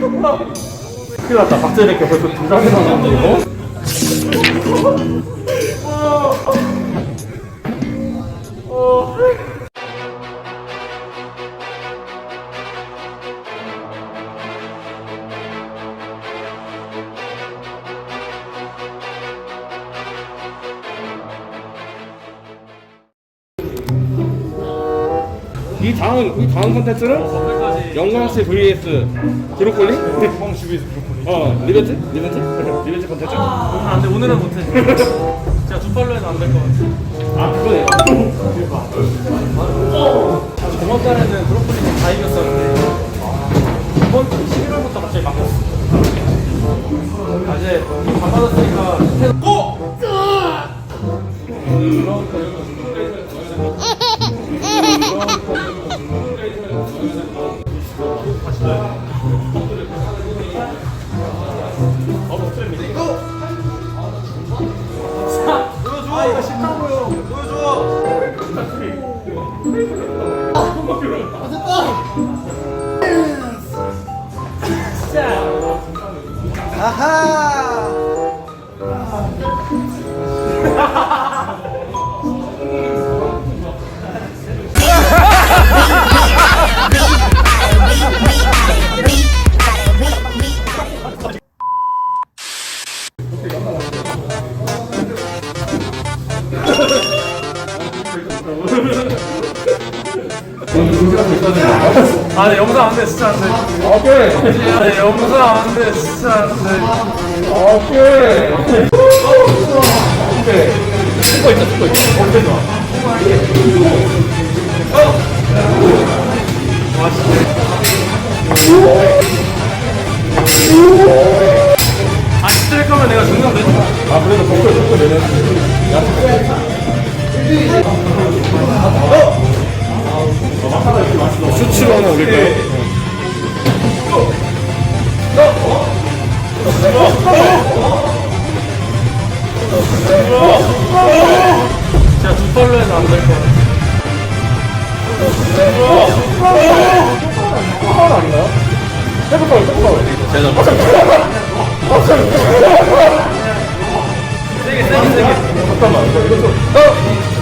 큰일 났다. 박재래께 벌써 두 장이 나왔는데, 이거? 이 다음 이 다음 컨텐츠는 영광씨 vs 브로콜리? 영광씨 vs 브로콜리. 어 리벤트? 리벤트? 리벤트 컨텐츠? 아, 근데 오늘은 못해. 제가 두 팔로 해도 안 될 것 같아. 아 그거네. 저번 달에는 브로콜리 다 이겼었는데 이번 11월부터 갑자기 바뀌었어. 아, 이제 다 받았으니까 고! 보여줘! 보여 아, 네, 영상 안 돼, 진짜 안 돼. 오케이. 아, 네, 영상 안 돼, 진짜 안 돼. 오케이. 오케이. 찍고 있다, 찍고 있다. 언제 좋아. 아, 할 거면 내가 중간 내아 그래도 덕분 덕분 내는. 야. 수치로 하나 올릴까요? 제가 두 팔로 해도 안될것 같아. 하나 아닌가요? 해볼까요? 해볼까요? 세게, 세게, 세게. 잠깐만 이거 좀. 어?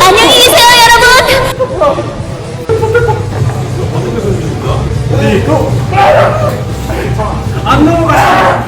안녕히 계세요 여러분. 안 넘어가